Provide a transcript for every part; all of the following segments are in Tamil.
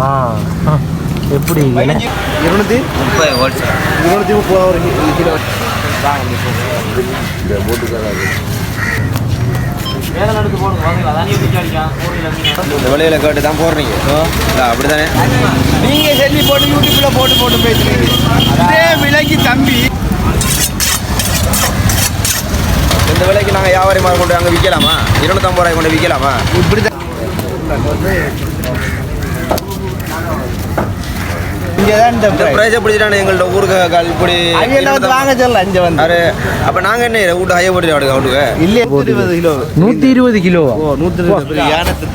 ஆ. எப்படி? இருநூத்தி முப்பது ஹோல்சேல் இருநூத்தி முப்பது ஒரு கிலோ. இந்த விலையில கேட்டு தான் போடுறீங்க. அப்படிதானே? நீங்க செல்லி போட்டு யூடியூப்ல போட்டு போட்டு பேசுறீங்க. விலைக்கு தம்பி. இந்த விலைக்கு நாங்கள் வியாபாரி மாதிரி கொண்டு அங்கே விற்கலாமா இருநூத்தம்பது ரூபாய் கொண்டு விற்கலாமா இப்படி தான் இந்த இந்த பிரைஸை பிடிச்சிட்டானே எங்கள்ட்ட ஊருக்கு கால் இப்படி வாங்க சொல்லலாம் இங்கே வந்து. அரு அப்போ நாங்கள் என்ன வீட்டு ஹைய போட்டு அவனுக்கு அவனுக்கு இல்லையே நூற்றி இருபது கிலோ. நூற்றி இருபது கிலோவா ஓ நூற்றி இருபது யானத்து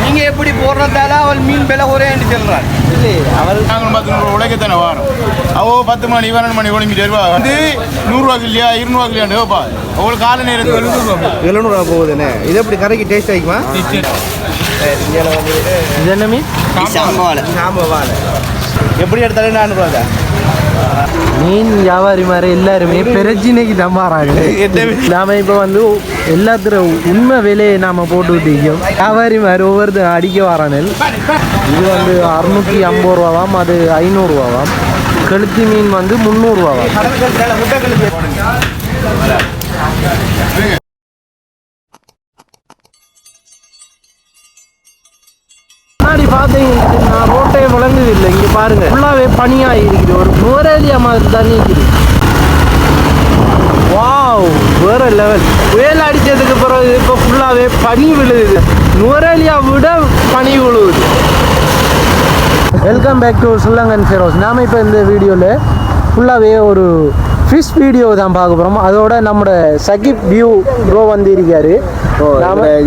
நீங்க எப்படி போடுறதால அவள் மீன் விலை சொல்றான் இல்லையே அவள் நாங்கள் பத்து நூறு உழைக்கத்தானே வரோம். அவ பத்து மணி பன்னெண்டு மணி ஒளிஞ்சிட்டு வருவா. வந்து நூறுரூவா இல்லையா இருநூறுவா இல்லையாண்டு வைப்பா அவங்களுக்கு கால நேரத்துக்கு எழுநூறுவா போகுதுண்ணே இது எப்படி கரைக்கு டேஸ்ட் ஆகிக்குமா? இது என்ன மீன்? சாம்பால் சாம்பவால் எப்படி எடுத்தாலும் நானூறுவா தான். மீன் வியாபாரி மாதிரி எல்லாருமே பிரச்சனைக்கு தான் மாறாங்க. நாம இப்போ வந்து எல்லாத்துல உண்மை விலையை நாம போட்டு விட்டிருக்கோம். வியாபாரி மாதிரி ஒவ்வொருத்தர் அடிக்க வரானல் இது வந்து அறுநூற்றி ஐம்பது ரூபாவாம் அது ஐநூறுரூவாவாம் கெளுத்தி மீன் வந்து முந்நூறுரூவாவாம் முன்னாடி பார்த்தீங்கன்னா நான் ரோட்டே விளங்குது இல்லை இங்கே பாருங்க. ஃபுல்லாகவே பனியாக இருக்குது ஒரு நுவரேலியா மாதிரி தான் இருக்குது வாவ் வேற லெவல் புயல் அடித்ததுக்கு பிறகு இப்போ ஃபுல்லாகவே பனி விழுகுது. நுவரேலியா விட பனி விழுகுது. Welcome back to Sullangan Feroz நாம இப்போ இந்த வீடியோவில் ஃபுல்லாகவே ஒரு ஃபிஷ் வீடியோ தான் பார்க்க போகிறோம் அதோட நம்மளோட சகிப் வியூ ப்ரோ வந்து இருக்காரு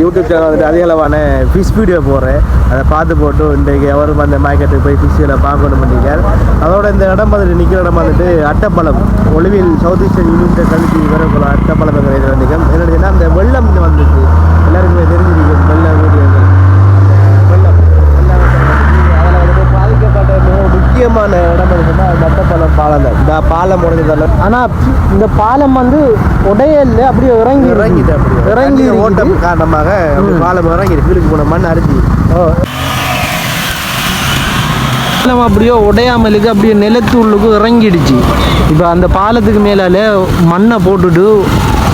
யூடியூப் சேனல் வந்துட்டு அதிக அளவான ஃபிஷ் வீடியோ போடுறேன். அதை பார்த்து போட்டு இன்றைக்கு அவரும் அந்த மார்க்கெட்டுக்கு போய் ஃபிஷ்ஷில் பார்க்கணும் பண்ணியிருக்கார் அதோட இந்த இடம் வந்துட்டு நிற்கிற இடம் வந்துட்டு Attappallam Oluvil south eastern university கல்வி வரக்குள்ள அட்டப்பழம் இது வந்துக்கும் என்னதுன்னா அந்த வெள்ளம் இங்க வந்துச்சு. எல்லாருக்குமே தெரிஞ்சிருக்கும் வெள்ளம். வெள்ளம் அதில் வந்துட்டு பாதிக்கப்பட்ட மிக முக்கியமான இடம் இருக்குன்னா அந்த அட்டப்பழம் பாலம் தான். இந்த பாலம் உடஞ்சதால ஆனால் இந்த பாலம் வந்து உடையல்ல அப்படியே இறங்கி. இறங்கிட்டு அப்படி இறங்கி ஓட்டம். காரணமாக பாலம் இறங்கி கீழுக்கு போன மண் அரிசி பாலம் அப்படியே உடையாமலுக்கு அப்படியே நிலத்து உள்ளுக்கு இறங்கிடுச்சு. இப்போ அந்த பாலத்துக்கு மேலால மண்ணை போட்டுட்டு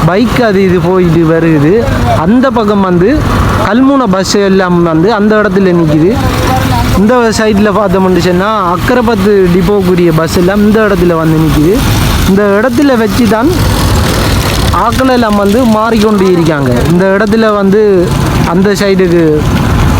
பைக் அது இது போயிட்டு வருகுது அந்த பக்கம் வந்து கல்முனை பஸ் எல்லாம் வந்து அந்த இடத்துல நிற்கிது இந்த சைடில் பார்த்தோம்னு சொன்னால் அக்கரைப்பத்து டிப்போக்குரிய பஸ் எல்லாம் இந்த இடத்துல வந்து நிற்கிது இந்த இடத்துல வச்சு தான் ஆக்கள் எல்லாம் வந்து மாறிக்கொண்டு இருக்காங்க. இந்த இடத்துல வந்து அந்த சைடுக்கு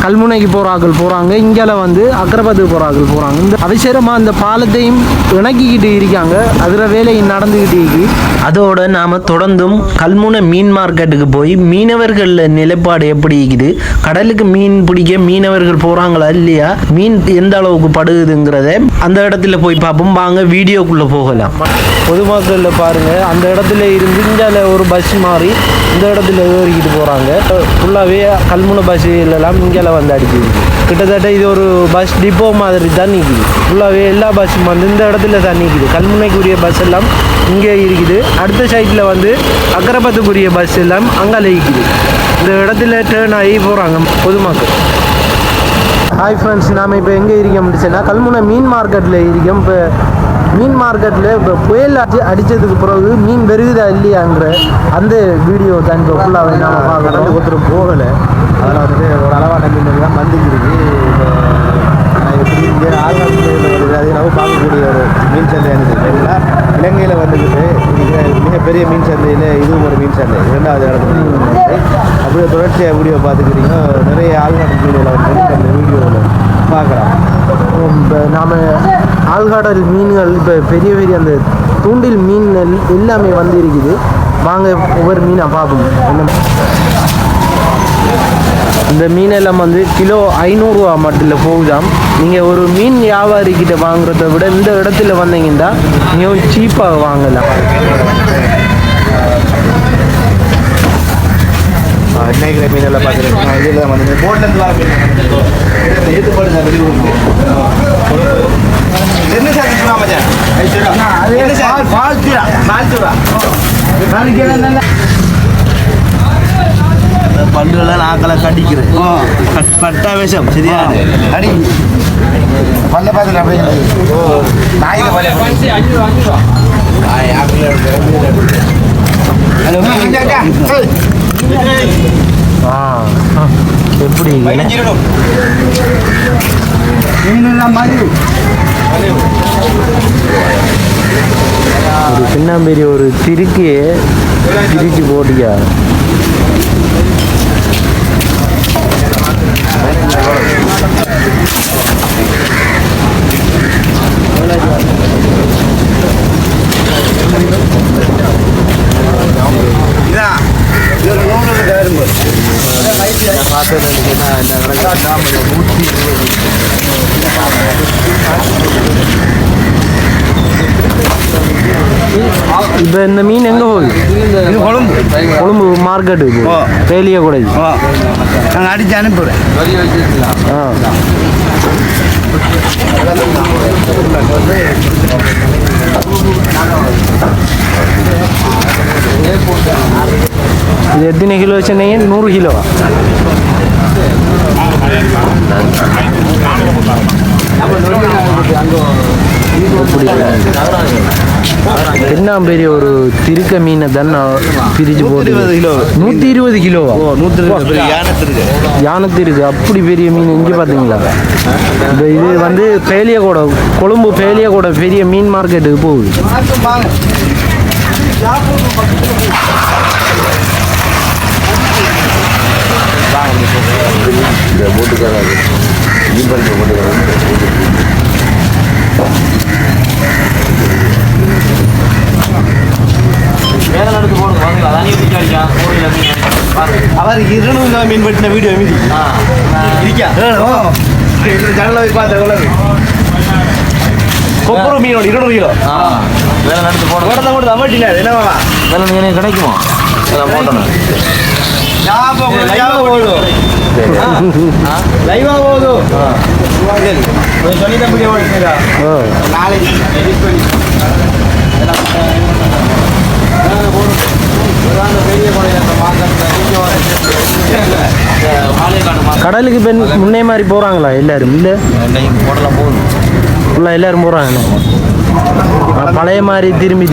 கல்முனைக்கு போகிற ஆக்கள் போகிறாங்க இங்கால வந்து அக்கரபத்துக்கு போகிற ஆக்கள் போகிறாங்க இந்த அவசரமாக அந்த பாலத்தையும் இணக்கிக்கிட்டு இருக்காங்க. அதில் வேலை நடந்துக்கிட்டு இருக்கு. அதோட நாம் தொடர்ந்தும் கல்முனை மீன் மார்க்கெட்டுக்கு போய் மீனவர்கள் நிலைப்பாடு எப்படி இருக்குது? கடலுக்கு மீன் பிடிக்க மீனவர்கள் போகிறாங்களா இல்லையா? மீன் எந்த அளவுக்கு படுகுதுங்கிறத அந்த இடத்துல போய் பார்ப்போம். வாங்க வீடியோக்குள்ளே போகலாம். பொதுமக்களில் பாருங்க. அந்த இடத்துல இருந்து இந்தியாவில் ஒரு பஸ் மாறி இந்த இடத்துல ஏறிக்கிட்டு போகிறாங்க ஃபுல்லாகவே கல்முனை பஸ் இங்கே வந்து அடிக்குது. கிட்டத்தட்ட இது ஒரு பஸ் டிப்போ மாதிரி தான் நிற்குது ஃபுல்லாகவே எல்லா பஸ்ஸும் வந்து இந்த இடத்துல தான் நிற்குது கல்முனைக்குரிய பஸ் எல்லாம் இங்கே இருக்குது. அடுத்த சைட்டில் வந்து அக்கரப்பத்துக்குரிய பஸ் எல்லாம் அங்கே இருக்குது. இந்த இடத்துல டேர்ன் ஆகி போகிறாங்க பொதுமக்கள். ஹாய் ஃப்ரெண்ட்ஸ் நாம் இப்போ எங்கே இருக்கோம் சொன்னால் கல்முனை மீன் மார்க்கெட்டில் இருக்கோம். இப்போ மீன் மார்க்கெட்டில் இப்போ புயல் அடி அடித்ததுக்கு பிறகு மீன் பெருகுதா இல்லையாங்கிற அந்த வீடியோ தான் இப்போ ஃபுல்லாக நாம் கடந்து பார்க்குறோம் ஒருத்தரும் போகலை. அதில் வந்துட்டு ஒரு அளவான மீன் தான் இப்போ இங்கே ஆழ்வார்கள் வருது பார்க்கக்கூடிய ஒரு மீன் சந்தை எனக்கு இலங்கையில் வந்துக்கிட்டு மிக மிகப்பெரிய மீன் சந்தையில் இதுவும் ஒரு மீன் சந்தை இரண்டாவது இடத்துல அப்படியே தொடர்ச்சியாக வீடியோ பார்த்துக்கிறீங்க. நிறைய ஆழ்வார்கள் வீடியோவில் வந்து அந்த வீடியோவில் பார்க்குறோம் இப்போ நாம் ஆழ்காடல் மீன்கள் இப்போ பெரிய பெரிய அந்த தூண்டில் மீன் எல்- எல்லாமே வந்து இருக்குது. வாங்க ஒவ்வொரு மீனாக பார்ப்போம். என்ன இந்த மீனெல்லாம் வந்து கிலோ ஐநூறுரூவா மட்டும் போகுதாம். நீங்கள் ஒரு மீன் வியாபாரிக்கிட்ட வாங்குறத விட இந்த இடத்துல வந்தீங்கன்னா மிகவும் சீப்பாக வாங்கலாம். மீனெல்லாம் பார்த்துருக்கோம் இதில் வந்து மீன் போட்டு வெளியூருக்கு என்ன சார் மச்சான்? என்ன சார்? பால்ச்சுரா பால்சுரா பல்லுலாம் நாக்களை கடிக்கிறேன். பட்டா விஷம் சரியா? அடி. பல்ல அப்படியே ஆ. எப்படி ஒரு சின்ன பெரிய ஒரு திருக்கு திரிச்சு போட்டியா இதான் இது ஒரு நூறு கரும்பு இப்போ இந்த மீன் எங்கே போகுது இது கொழும்பு கொழும்பு மார்க்கெட்டு ஓ. வேலிய கூட ஓ நாங்கள் அடிச்சு அனுப்புகிறேன் ஆ இது எத்தனை கிலோ சொன்னீங்க நூறு கிலோவா என்ன பெரிய ஒரு திருக்க மீனை தானே பிரிச்சு போட்டு கிலோ. நூற்றி இருபது கிலோவா ஓ நூற்றி இருபது யானத்து இருக்கு அப்படி பெரிய மீன் இங்கே பார்த்தீங்களா இந்த இது வந்து பேலியகோட கொழும்பு பேலியகோட பெரிய மீன் மார்க்கெட்டுக்கு போகுது. அவர் இருநூறு மீன் வெட்டின வீடியோ மீதி. இருக்கா ஜன்னல போய் பார்த்தேன் கொப்பரம் மீனோட இருநூறு கிலோ. வேலை நடந்து போனோம் உடனே கூட அமட்டினார் என்னவா வேலை எனக்கு கிடைக்குமா? அதான் சொல்லி தான் ஓடுறா ஓ நாளைக்கு. கடலுக்கு பெண் முன்னே மாதிரி போகிறாங்களா எல்லாரும்? இல்லை? ஃபுல்லாக எல்லாரும் போகிறாங்க பழைய மாதிரி திரும்பி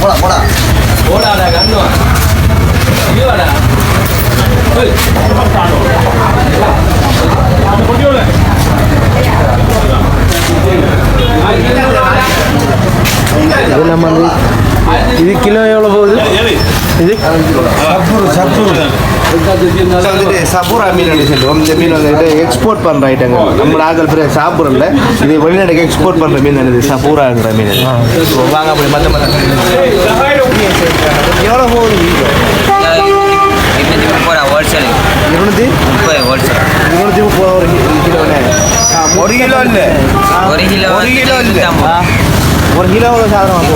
போடா போடா. போடாடா கண்ணுவா சபூரா மீன் சொல்லுவோம் இந்த மீன் வந்துட்டு எக்ஸ்போர்ட் பண்ணுற ஐட்டங்க நம்ம ஆக்கள் பேர் சாப்பிட்றல இது வெளிநாட்டுக்கு எக்ஸ்போர்ட் பண்ணுற மீன் இது. சபூராங்கிற மீன் வாங்க அப்படி மற்ற மற்ற எவ்வளோ போகுது? இருநூத்தி முப்பது ஹோல்சேல் இருநூத்தி? முப்பது ஹோல்சேல் இருநூத்தி முப்பது ஒரு கிலோண்ணே ஒரு கிலோ இல்லை. ஒரு கிலோ ஒரு கிலோ இல்லை. ஒரு கிலோ ஒரு சாதனம்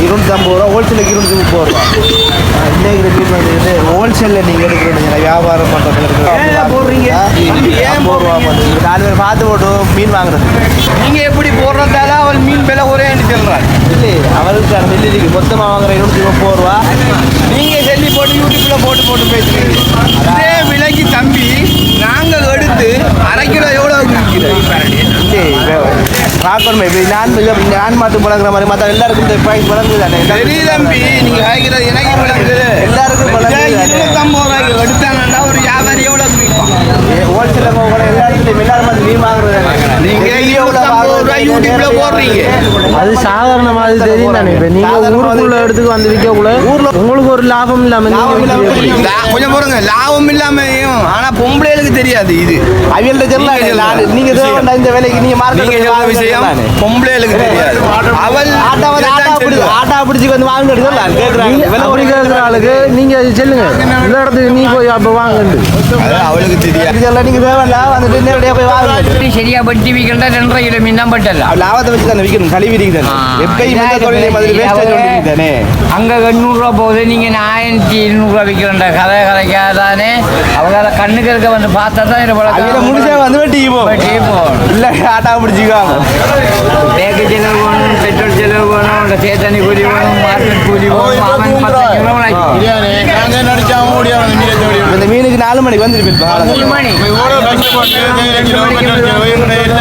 இருநூத்தி ஐம்பது ரூபா. ஹோல்சேலுக்கு இருநூத்தி முப்பது ரூபா இன்னைக்கு மீன் வந்து ஹோல்சேலில் நீங்கள் எடுக்கிறீங்க. வியாபாரம் பண்ணுறதுக்கு போடுறீங்க? ஏன் ரூபா பண்ணுறீங்க நாலு பேர் பார்த்து போட்டு மீன் வாங்குறது. நீங்க எப்படி போடுறதால அவள் மீன் விலை குறையான்னு சொல்றான் இல்லை அவருக்கு அந்த மில்லிக்கு மொத்தமாக வாங்குற இருநூத்தி முப்பது ரூபா. நீங்க சொல்லி போட்டு யூடியூப்ல போட்டு போட்டு பேசுறீங்க. அதே விலைக்கு தம்பி நாங்க எடுத்து அரை கிலோ எவ்வளவு இல்லை பார்க்கணுமே. இப்போ நான் நான் மட்டும் பழங்குற மாதிரி மற்ற எல்லாருக்கும் இந்த ப்ரைஸ் பழங்குது தானே? சரி தம்பி நீங்க காய்க்கிறது எனக்கு விளங்குது எல்லாருக்கும் ரூபாய்க்கு எடுத்தாங்கன்னா ஒரு வியாபாரி ஹோல்சேலில் எல்லா இடத்துலையும் எல்லாரும் நீங்க அது சாதாரணமாக அது தெரியும் தானே இப்போ? நீங்கள் ஊருக்குள்ள இடத்துக்கு வந்து விற்கக்குள்ள உங்களுக்கு ஒரு லாபம் இல்லாம கொஞ்சம் லாபம் இல்லாமையும் ஆனா பொம்பளைகளுக்கு தெரியாது இது. அவியல்கிட்ட சொல்லலாம் நீங்க. நீங்க இந்த வேலைக்கு நீங்க நீங்க மார்க்கெட் விஷயம் பொம்பளைகளுக்கு தெரியாது. அவள் ஆட்டாவது ஆட்டா பிடிச்சி வந்து வாங்கிட்டு கேட்குறாங்க ஆளுக்கு நீங்க சொல்லுங்க. இந்த இடத்துக்கு நீ போய் அப்ப வாங்கண்டு. அவளுக்கு தெரியாது இதெல்லாம் நீங்க தேவையில்ல வந்துட்டு நேரடியாக போய் வாங்க. சரியா வெட்டி விற்கிறதா ரெண்டரை கிலோ மீன் தான் பட்டல. லாபத்தை வச்சு தானே விற்கணும் கழுவி தானே. எப்பயும் தொழிலை மாதிரி வேஸ்டேஜ் தானே. அங்க எண்ணூறுரூவா போகுது நீங்க ஆயிரத்தி இருநூறுவா விற்கிறேன் கதை கதைக்காதானே. அவங்க கண்ணுக்கு இருக்க வந்து பார்த்தா தான் இது அதில் முடிச்சா வந்து வெட்டிக்கு போ. வெட்டிக்கு போகும். இல்லை ஆட்டா பிடிச்சிக்குவாங்க பேக்கு செலவு வேணும் பெட்ரோல் செலவு வேணும் இந்த சேத்தனி கூலி வேணும் மார்க்கெட் கூலி வேணும் அவன் பத்து கிலோ இந்த மீனுக்கு நாலு மணிக்கு வந்துட்டு போயிருப்பாங்க மூணு மணி கிலோ கிலோ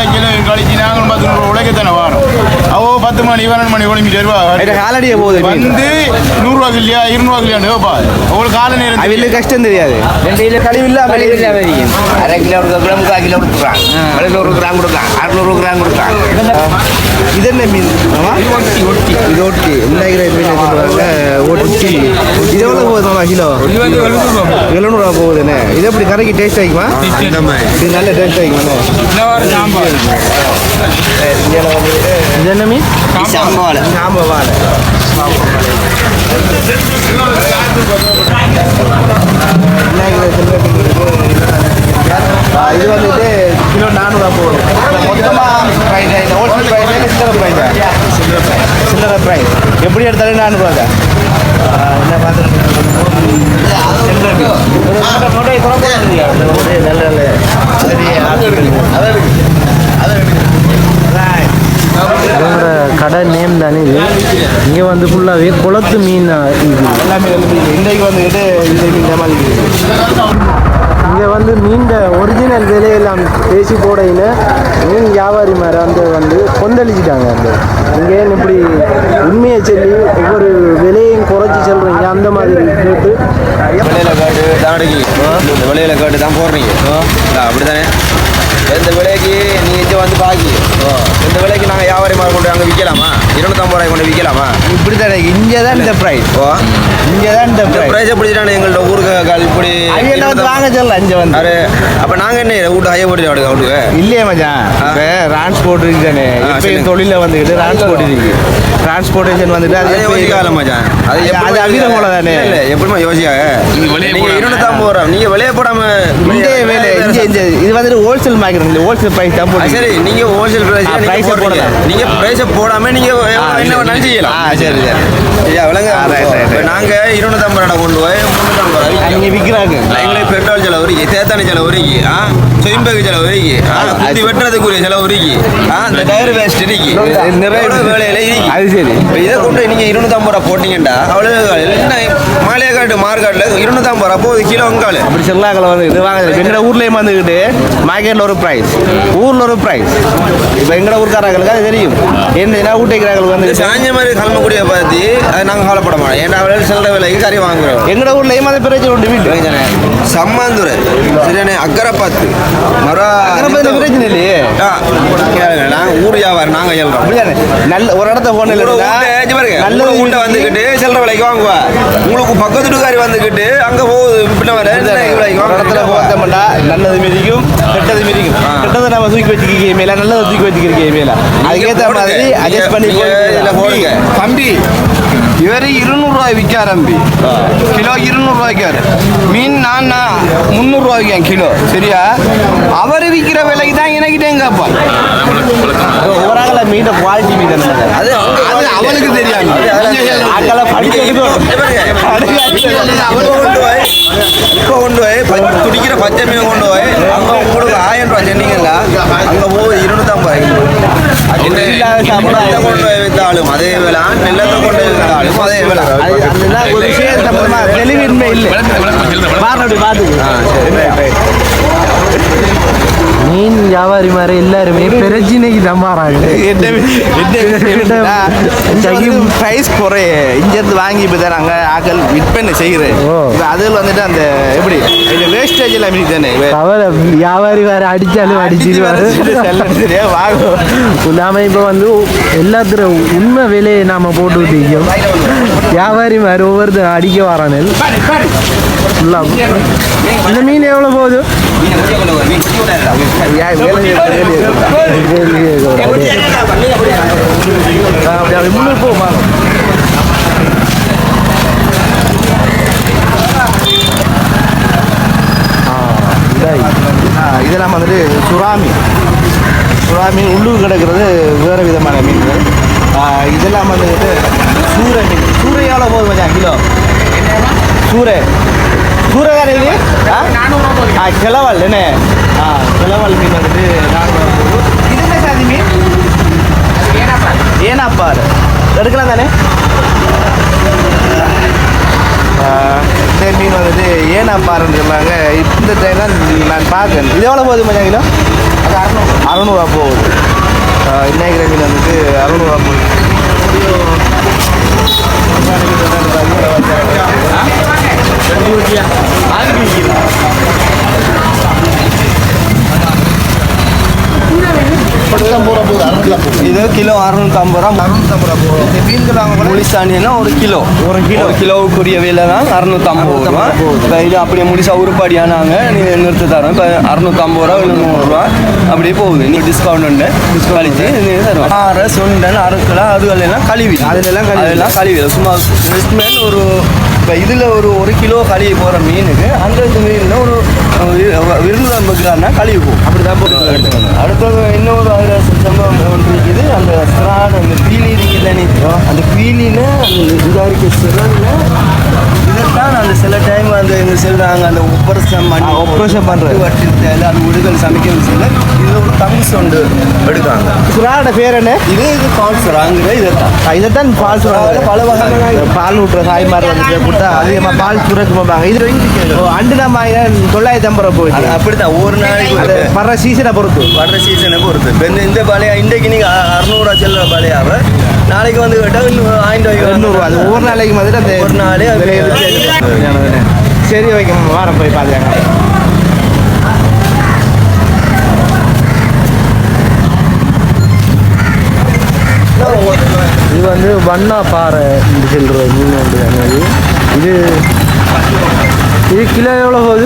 கிலோ கழிச்சு நாங்களும் பத்து உழைக்கத்தானே வரோம் அவோ பத்து மணி பன்னெண்டு மணி ஒளிமிட்டு வருவா இது காலடியே போகுது வந்து நூறுரூவா இல்லையா இருநூறுவா இல்லையாண்டு வைப்பா உங்களுக்கு கால நேரம். அவங்களுக்கு கஷ்டம் தெரியாது ரெண்டு கிலோ கழிவு இல்லாம கழிவு இருக்கும். அரை கிலோ ஒரு கிலோ முக்கால் கிலோ கொடுக்குறான் எழுநூறு கிராம் கொடுக்குறான் அறுநூறு கிராம் கொடுக்குறான் இது என்ன மீன் ஒட்டி இது ஒட்டி இல்லாகிற மீன் சொல்லுவாங்க ஒட்டி இது எவ்வளோ போகுது மாமா கிலோ? எழுநூறுவா போகுதுண்ணே இது எப்படி கரைக்கு டேஸ்ட் ஆகிக்குமா? இது நல்ல டேஸ்ட் ஆகிக்குமாண்ணே இது என்ன மீன்? ஆமாம் வாழை. இது வந்துட்டு கிலோ நானூறுவா போகுது. மொத்தமாக ப்ரைஸ் ஹோல்சேல் ப்ரைஸ் சில்லறை ப்ரைஸ் சில்லற ப்ரைஸ் எப்படி எடுத்தாலும் நான் தான் என்ன பார்த்துருக்கேன் கடை நேம் தானே இது இங்கே வந்து ஃபுல்லாகவே குளத்து மீன் இது எல்லாமே வந்து இன்றைக்கு வந்துக்கிட்டு இன்றைக்கு இந்த மாதிரி இங்கே வந்து மீண்ட ஒரிஜினல் விலையெல்லாம் பேசி போடையில் மீன் வியாபாரி மாதிரி வந்து வந்து கொந்தளிச்சிட்டாங்க அந்த இங்கே இப்படி உண்மையை சொல்லி ஒவ்வொரு விலையும் குறைச்சி சொல்கிறீங்க அந்த மாதிரி கேட்டு. விலையில காட்டு தான் அடிக்கி இந்த விலையில காட்டு தான் போடுறீங்க. அப்படிதானே? எந்த விலைக்கு நீ இங்கே வந்து பாக்கி? இந்த விலைக்கு நாங்கள் வியாபாரி மாதிரி கொண்டு அங்கே விற்கலாமா இருநூத்தம்பது ரூபாய் கொண்டு விற்கலாமா இப்படி தானே இங்கே தான் இந்த ப்ரைஸ் ஓ. இங்கே தான் இந்த ப்ரைஸ் ப்ரைஸை பிடிச்சிட்டானே எங்கள்ட்ட ஊருக்கு இப்படி வாங்க சொல்லலாம் இங்கே வந்து. அரே அப்போ நாங்கள் என்ன வீட்டு ஹைய போட்டு விடுங்க வீட்டுக்கு இல்லையே மச்சான் இப்போ டிரான்ஸ்போர்ட் இருக்குதானே. தொழிலில் வந்துக்கிட்டு டிரான்ஸ்போர்ட் இருக்கு. டிரான்ஸ்போர்ட்டேஷன் வந்துட்டு அது எப்படி- யோசிக்காத மச்சான். அது அது அவித போல தானே. இல்ல, எப்படிம்மா யோசிக்காக நீங்க இருநூத்தம்பது ரூபா நீங்க விலையை போடாம இந்த வேலை இங்கே இந்த இது வந்துட்டு ஹோல்சேல் மார்க்கெட் இந்த ஹோல்சேல் ப்ரைஸ் தான் போட்டு சரி. நீங்க ஹோல்சேல் பிரைஸ் நீங்க போடலாம். நீங்க பிரைஸ் போடாம நீங்க என்ன வேணாலும் செய்யலாம். சரி, சரி. சரியா? விளங்க. ஆ, right, right, இப்ப right. நாங்க இருநூத்தம்பது ரூபா கொண்டு போய் முன்னூத்தம்பது ரூபா. இங்கே விற்கிறாங்க எங்களுக்கு பெட்ரோல் செலவு இருக்கு. தேத்தானி செலவு இருக்கு. ஆ சொயம்பேக்கு செலவு இருக்கு. குத்தி வெட்டுறதுக்குரிய செலவு இருக்கு. ஆ இந்த டயர் வேஸ்ட் இருக்கு. நிறைய வேலையில இருக்கு. அது சரி. இப்ப இதை கொண்டு நீங்க இருநூத்தம்பது ரூபா போட்டீங்கடா அவ்வளவு என்ன மாலையக்காட்டு மார்க்கெட்ல இருநூத்தம்பது ரூபா. போகுது கிலோ உங்காலு அப்படி சொல்லாங்கள வந்து இது வாங்க எங்கட ஊர்லயும் வந்துக்கிட்டு மார்க்கெட்ல ஒரு ப்ரைஸ் ஊர்ல ஒரு ப்ரைஸ் இப்போ எங்கட ஊர்க்காரங்களுக்கு அது தெரியும். என்ன ஊட்டிக்கிறாங்களுக்கு வந்து சாஞ்ச மாதிரி கிளம்பக்கூடிய பார்த்து அதை நாங்கள் கவலைப்பட மாட்டோம். ஏன்னா சில்லற விலைக்கு கறி வாங்குறோம். எங்கட ஊர்லயும் அது பிரச்சனை உண்டு வீட்டு சம்மாந்துரை சரியானே அக்கரைப்பத்து. பிரச்சனை இல்லையே. நாங்கள் ஊர் வியாபாரம் நாங்கள் அப்படிதானே? நல்ல ஒரு இடத்த போன நல்ல ஊட்ட வந்துக்கிட்டு சில்லற விலைக்கு வாங்குவா. உங்களுக்கு பக்கத்து வீட்டுக்காரி வந்துக்கிட்டு அங்க போகுது. பின்ன வர இடத்துல போத்தோம்னா நல்லது மிதிக்கும் கெட்டது மிதிக்கும். கெட்டதை நம்ம தூக்கி வச்சுக்க மேல நல்லதை தூக்கி வச்சுக்கிறீங்க மேல அதுக்கேற்ற மாதிரி அட்ஜஸ்ட் பண்ணி போடுங்க. தம்பி இவர் இருநூறுவாய் விற்கார் தம்பி கிலோ இருநூறுவாய்க்காரு மீன் நான் முந்நூறுரூவாய்க்கு கிலோ சரியா? அவர் விற்கிற விலைக்கு தான் எனக்கிட்டேங்க கேட்பான் ஆகல மீட்ட குவாலிட்டி மீட் அது? அவங்க அது அவனுக்கு தெரியாது. இப்போ கொண்டு போய் துடிக்கிற பச்சை மீன் கொண்டு போய் அங்க உங்களுக்கு ஆயிரம் ரூபாய் சொன்னீங்கல்ல அங்க போய் இருநூத்தம்பது நெல்லத்தை கொண்டு போய் வித்தாலும் அதே வேலை நெல்லத்தை கொண்டு போய் வித்தாலும் அதே வேலை அதுதான் ஒரு விஷயம் சம்பந்தமா தெளிவின்மை இல்லை. பாருங்க பார்த்துக்கு ஆ சரி. மீன் வியாபாரி மாதிரி எல்லாருமே பிரச்சனைக்கு தான் மாறாங்க ப்ரைஸ் குறைய இங்கேருந்து வாங்கி இப்போ தான் நாங்கள் ஆக்கள் விற்பனை செய்கிறேன் அதில் வந்துட்டு அந்த எப்படி வேஸ்டேஜ் எல்லாம் மீதி தானே கவலை வியாபாரி வேற அடிச்சாலும் அடிச்சிருவாரு சரியா வாங்கும் நாம இப்போ வந்து எல்லாத்துல உண்மை விலையை நாம போட்டு விட்டீங்க வியாபாரிமார் ஒவ்வொருத்தரும் அடிக்க வரானு இந்த மீன் எவ்வளோ போகுது? முன்னூறு இதெல்லாம் வந்துட்டு சுறாமி. சுறாமி உள்ளூர் கிடக்கிறது வேறு விதமான மீன் இதெல்லாம் வந்துட்டு சூரை மீன் எவ்வளோ போகுது மச்சான் கிலோ. சூரை சூரை தான் இது? ஆ? ஆ கிளவல் என்ன? ஆ கிளவல் மீன் வந்துட்டு நானூறு இது என்ன சாதி மீன்? ஏனாப்பார் எடுக்கலாம் தானே? இந்த மீன் வந்துட்டு ஏனாப்பாருன்னு சொன்னாங்க இந்த டைம் தான் நான் பார்க்கேன் இது எவ்வளோ போகுது மச்சான் கிலோ? அறநூறுவா போகுது. ஆ, இன்னைக்கு மீன் வந்துட்டு அறநூறுவா போகுது. आज भी இது கிலோ அறுநூத்தம்பது ரூபா. அறுநூத்தம்பது ரூபா இந்த மீன்கள் ஒரு கிலோ. ஒரு கிலோ கிலோவுக்குரிய விலை தான் அறுநூத்தம்பது ரூபா. இப்போ இது அப்படியே முழுசா உருப்படியானாங்க. நீங்கள் நிறுத்தி தரோம். இப்போ அறுநூத்தம்பது ரூபா இல்லை நூறுரூவா அப்படியே போகுது. நீ டிஸ்கவுண்ட் உண்டு. கழிச்சு நீ தருவோம். ஆறு சுண்டன் அறுக்கலாம் அதுகள் எல்லாம் கழுவி அதுலெல்லாம். அதெல்லாம் கழுவி சும்மா இன்வெஸ்ட்மெண்ட் ஒரு இப்போ இதில் ஒரு ஒரு கிலோ கழுவி போகிற மீனுக்கு அந்த மீனில் ஒரு விருந்தம் வைக்கிறாருன்னா கழுவி போகும் அப்படி தான் போட்டு அடுத்தது இன்னொரு அதில் சம்பவம் ஒன்று இருக்குது. அந்த ஸ்ரான் அந்த பீலி இருக்குல்ல நீ. அந்த பீலியில் அந்த இதாக இருக்க சிறனில் இதைத்தான் அந்த சில டைம் அந்த இங்கே செல்றாங்க அந்த ஒப்பரசம் பண்ணி ஒப்பரசம் பண்றது. வட்டி தேவை அது உடுகள் சமைக்கிறது சில. இது ஒரு தங்ஸ் ஒன்று எடுக்காங்க சுறாட பேர் என்ன? இது இது கான்சராங்கிற இதைத்தான். ஆ, இதைத்தான் பால் சுறாங்க பல வகை. பால் ஊட்டுற தாய்மார் வந்துட்டு கொடுத்தா அதிகமாக பால் சுரக்கு போவாங்க இது ஓ, அண்டு நம்ம தொள்ளாயிரத்தி ஐம்பது ரூபா போயிடுச்சு ஒவ்வொரு நாளைக்கு ஒரு வர்ற சீசனை பொறுத்து. வர்ற சீசனை பொறுத்து. இப்போ இந்த இந்த பழைய இன்றைக்கு நீங்கள் அறுநூறுவா செல்லுற பழையாவை நாளைக்கு வந்து கேட்டால் இன்னும் ஆயிரம் ரூபாய்க்கு எண்ணூறுவா அது ஒவ்வொரு நாளைக்கு வந்துட்டு அந்த ஒரு நாளே சரி வைக்க வாரம் போய் பார்த்துக்காங்க இது வந்து வண்ணா பாறை என்று சொல்கிற மீன் ஒன்று இது இது கிலோ எவ்வளோ போகுது?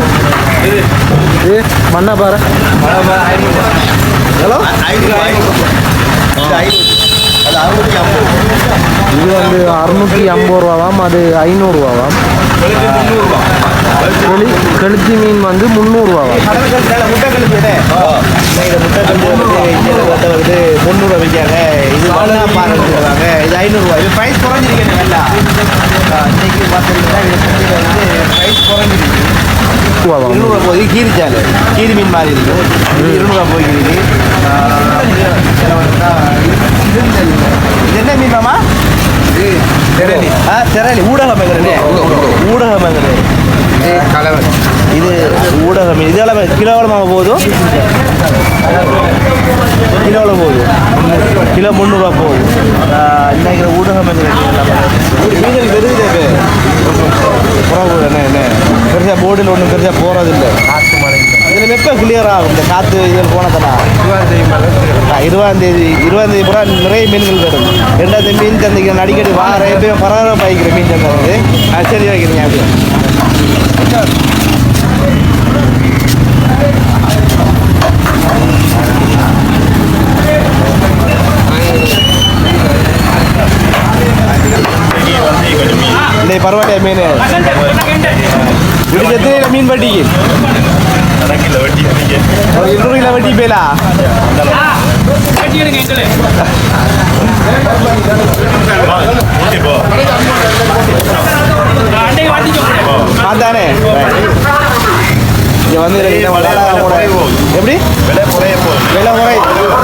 இது வண்ணா ஹலோ இது வந்து அறுநூற்றி ஐம்பது ரூபாவாம் அது ஐநூறுரூவாவாம் கெளி கெளுத்தி மீன் வந்து முந்நூறுரூவாவாம் இந்த முட்டை வந்து முந்நூறுவா விற்காங்க இது வண்ணா இது ஐநூறுரூவா இது ப்ரைஸ் குறைஞ்சிருக்கு நல்லா இன்னைக்கு பார்த்தீங்கன்னா இது வந்து ப்ரைஸ் குறைஞ்சிருக்கு ரூபாவாம் இருநூறுவா போகுது. கீரிச்சால் கீரி மீன் மாதிரி இருக்கு. இது. இருநூறுவா போய்க்கிறது இது என்ன மீன் மாமா? திரளி. ஆ திரளி. ஊடக மங்கரே ஊடக மங்கரே இது ஊடக மீன் இது எவ்வளோ கிலோ எவ்வளோ மாமா போதும் கிலோ எவ்வளோ போகுது. கிலோ முந்நூறுரூவா போகுது. இன்னைக்கு ஊடக மங்கரே மீன்கள் பெருகுதே புறவு என்ன என்ன? பெருசாக போர்டில் ஒன்றும் பெருசாக போகிறதில்ல இதில் எப்போ கிளியர் ஆகும்? இந்த காற்று இதில் போனதெல்லாம் இருபதாம் தேதி இருபதாம் தேதி பூரா நிறைய மீன்கள் வரும். ரெண்டாம் தேதி மீன் சந்தைக்கு அடிக்கடி வார எப்பயும் பரவாயில்ல பாய்க்கிறேன் மீன் சந்தை வந்து சரி வைக்கிறீங்க அப்படியே. இந்த பரவாயில்லையா மீன்? இப்படி எத்தனை மீன் வட்டிக்கு? ஒரு இருநூறு கிலோ வட்டி பேலா? அதானே. இங்கே வந்து ரெண்டு வளரா கூட. எப்படி? விலை குறை.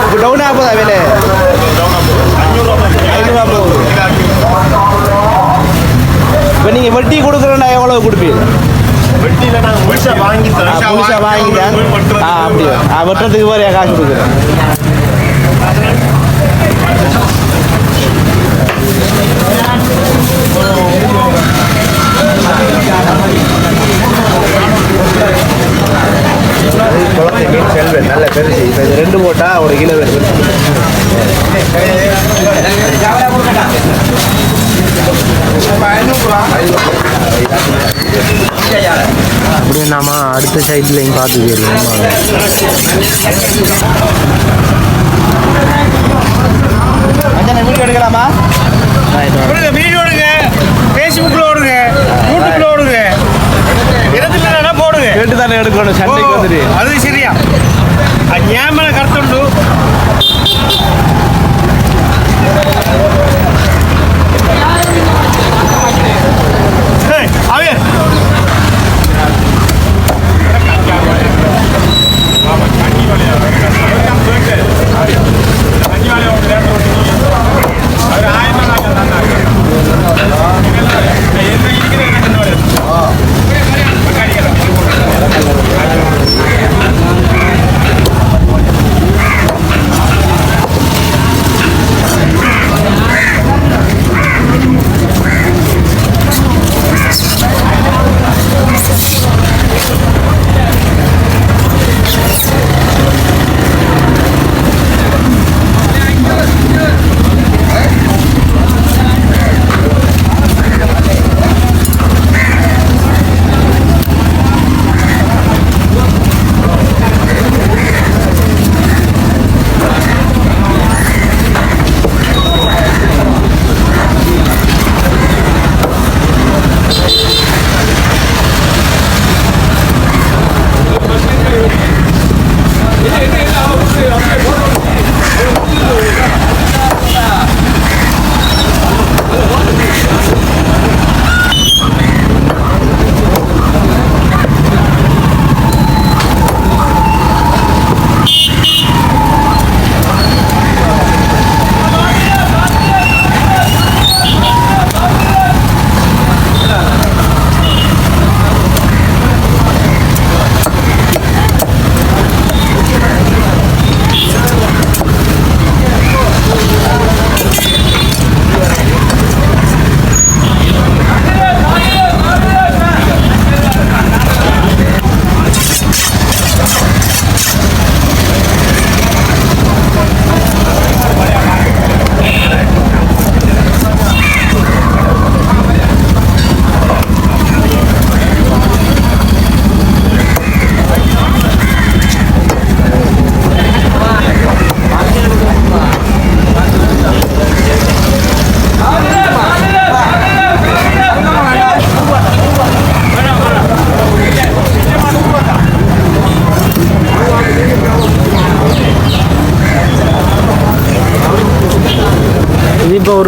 இப்போ டவுன் ஆக போதா விலை? ஐநூறுரூவா போகுது இப்போ நீங்கள் வட்டி கொடுக்குறேன்னா எவ்வளோ கொடுப்பீங்க? புதுசா வாங்கி தான் ஆ அப்படி ஆ வெட்டுறதுக்கு வேறையா காசு கொடுக்குறேன். செல்வன் நல்ல பெருசு இப்போ இது ரெண்டு போட்டால் ஒரு கிலோ வருது அப்படியே நாம அடுத்த சைட்லையும் பார்த்து வீடியோ எடுக்கலாமா? வீடியோ எடுங்க. ஃபேஸ்புக்கில் ஓடுங்க. யூடியூப்ல ஓடுங்க. இடத்துல போடுங்க. கேட்டு தானே எடுக்கணும் சண்டைக்கு வந்துட்டு அது சரியா. ஞாபகம் கருத்துண்டு அவே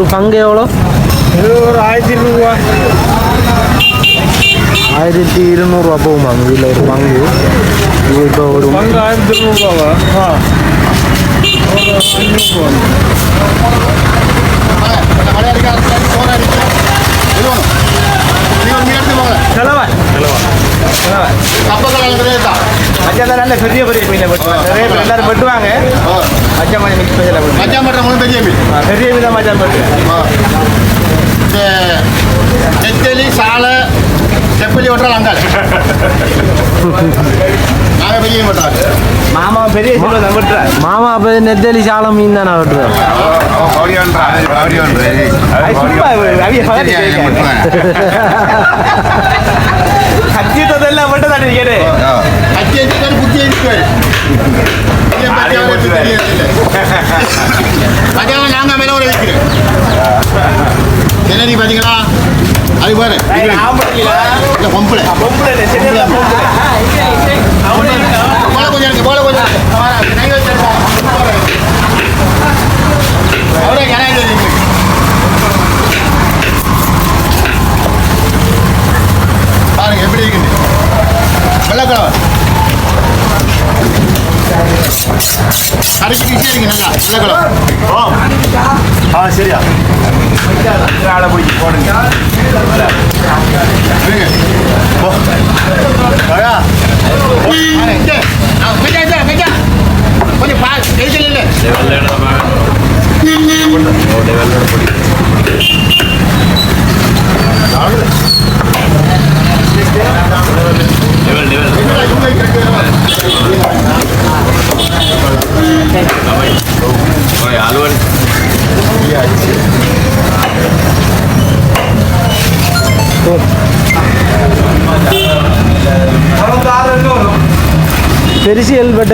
இது இப்போ ஒரு பங்கு எவ்வளோ இது ஒரு ஆயிரத்தி இருநூறுவா ஆயிரத்தி இருநூறுவா போகுமா இதில் ஒரு பங்கு இது இப்போ ஒரு பங்கு ஆயிரத்தி இருநூறுவாவா ஆ செலவா மச்சான் நல்ல பெரிய பெரிய மீனை நிறைய பேர் எல்லாரும் வெட்டுவாங்க மச்சான் மணி மிக்ஸ் ஸ்பெஷலாக பெரிய மீன் பெரிய மீன் தான் மச்சான் பட்டு நெத்தலி சாலை செப்பலி நாங்கள் பெரிய மாமா பெரிய சில்வர் தான் மாமா நெத்தலி சாலை மீன் தான் வெட்டுறேன் அவிய கத்தியத்தெல்லாம் மட்டும் தான் கேட்டு நாங்கள் மேலே ஒரு வைக்கிறோம் என்னடி பார்த்தீங்களா அது பாரு இந்த பொம்பளை. போல கொஞ்சம் இருக்கு போல கொஞ்சம். அவரே கிணறு பாருங்க எப்படி இருக்குது வெள்ளக்கிழமை கடைசி கிட்டே இருக்கு நல்லா. வெள்ளக்கிழமை ஆ சரியா. ஆளை பிடிச்சி போடுங்க. போ.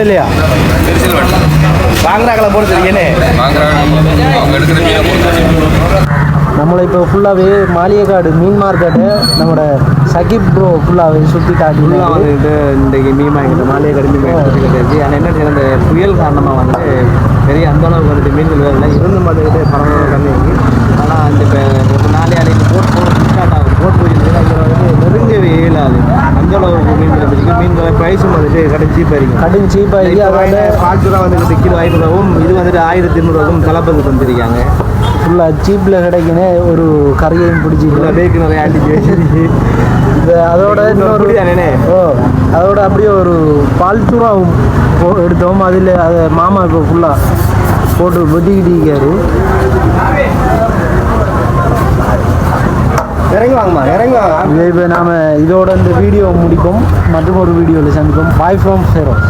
பெருசு எல்பட்டலையா வாங்குறாங்களா போடுறது என்ன? பொறுத்து நம்மளை இப்போ ஃபுல்லாகவே மாளிகைக்காடு மீன் மார்க்கெட்டு நம்மளோட சகிப் ப்ரோ ஃபுல்லாகவே சுற்றி காட்டி காட்டினாங்க வந்துட்டு இன்றைக்கு மீன் வாங்கிட்டு மாளிகைக்காடு மீன் வாங்கிட்டு ஆனால் என்ன அந்த புயல் காரணமாக வந்து பெரிய அந்த அளவுக்கு வந்துட்டு மீன்கள் வரல இருந்து வந்துக்கிட்டு பரவாயில்ல கம்மி ஆனால் அந்த இப்போ ஒரு நாளே அன்றைக்கி போட் போகிற ஸ்டார்ட் ஆகும். போட் போயிட்டு அதில் வந்து நெருங்கவே இயலாது அந்த அளவுக்கு மீன்களை பிடிக்கும் மீன்களை ப்ரைஸும் வந்துட்டு கடை சீப்பாக இருக்கும் கடும் சீப்பாக அதோட வாங்கின பாஞ்சு ரூபா வந்துட்டு கிலோ ஐநூறுவாவும் இது வந்துட்டு ஆயிரத்தி எண்ணூறுவாக்கும் கலப்பது தந்துருக்காங்க ஃபுல்லாக சீப்பில் கிடைக்கின ஒரு கறியையும் பிடிச்சி இவ்வளோ பேக்கு நிறைய அடிச்சு வச்சிருக்கு இது அதோட இன்னொரு? ஓ அதோட அப்படியே ஒரு பால் சூறாவும் போ- எடுத்தோம். அதில் அதை மாமா இப்போ ஃபுல்லாக போட்டு வெட்டிக்கிட்டு இருக்காரு. இறங்கி வாங்கம்மா இறங்கி வாங்க இப்போ நாம் இதோட இந்த வீடியோ முடிப்போம். மற்றும் ஒரு வீடியோவில் சந்திப்போம். Bye from Feroz